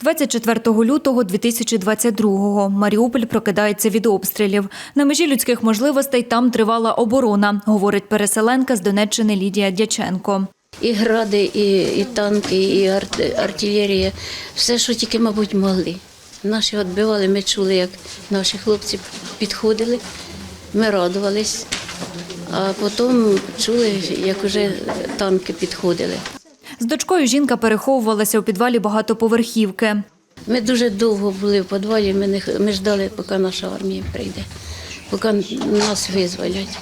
24 лютого 2022-го Маріуполь прокидається від обстрілів. На межі людських можливостей там тривала оборона, говорить переселенка з Донеччини Лідія Дяченко. І гради, і, і танки, і арт, артилерія, все, що тільки, мабуть, могли. Наші відбивали, ми чули, як наші хлопці підходили, ми радувались, а потім чули, як вже танки підходили. З дочкою жінка переховувалася у підвалі багатоповерхівки. Ми дуже довго були в підвалі, ми, не, ми ждали, поки наша армія прийде, поки нас визволять.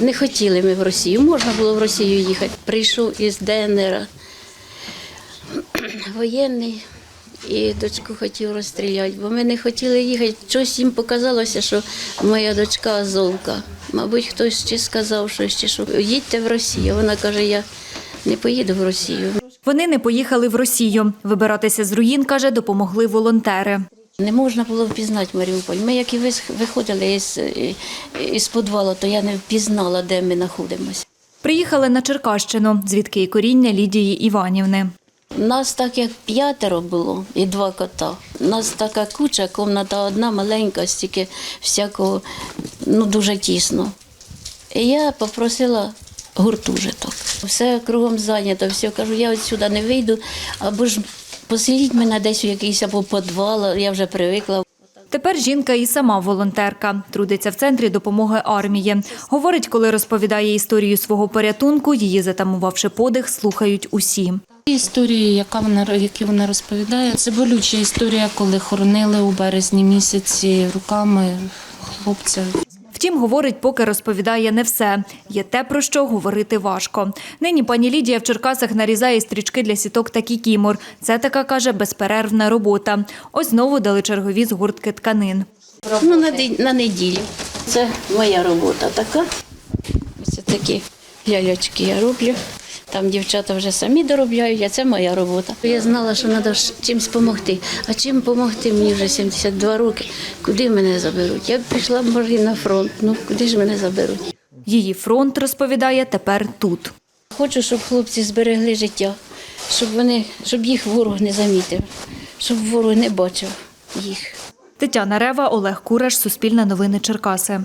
Не хотіли ми в Росію, можна було в Росію їхати. Прийшов із ДНР воєнний і дочку хотів розстріляти, бо ми не хотіли їхати. Щось їм показалося, що моя дочка Азовка. Мабуть, хтось ще сказав, що ще що їдьте в Росію. Вона каже, я не поїду в Росію. Вони не поїхали в Росію. Вибиратися з руїн, каже, допомогли волонтери. Не можна було впізнати Маріуполь. Ми як і виходили із, із підвалу, то я не впізнала, де ми знаходимося. Приїхали на Черкащину, звідки і коріння Лідії Іванівни. Нас так як п'ятеро було і два кота. Нас така куча, комната одна маленька, стільки всякого, ну дуже тісно. І я попросила гуртожиток. Все кругом зайнято, все кажу, я відсюди не вийду, або ж поселіть мене десь у якийсь або підвал, я вже привикла. Тепер жінка і сама волонтерка, трудиться в центрі допомоги армії. Говорить, коли розповідає історію свого порятунку, її затамувавши подих, слухають усі. Історії, яка вона які вона розповідає, це болюча історія, коли хоронили у березні місяці руками хлопця. Втім, говорить, поки розповідає не все. Є те, про що говорити важко. Нині пані Лідія в Черкасах нарізає стрічки для сіток та кікімор. Це така каже безперервна робота. Ось знову дали чергові згуртки тканин. Ну, на, на неділю. Це моя робота така. Ось такі ляльочки я роблю. Там дівчата вже самі доробляють, а це моя робота. Я знала, що треба чимось допомогти. А чим допомогти? Мені вже 72 роки. Куди мене заберуть? Я б пішла може, на фронт. Ну куди ж мене заберуть? Її фронт розповідає тепер тут. Хочу, щоб хлопці зберегли життя, щоб вони, щоб їх ворог не замітив, щоб ворог не бачив їх. Тетяна Рева, Олег Кураш, Суспільне новини Черкаси.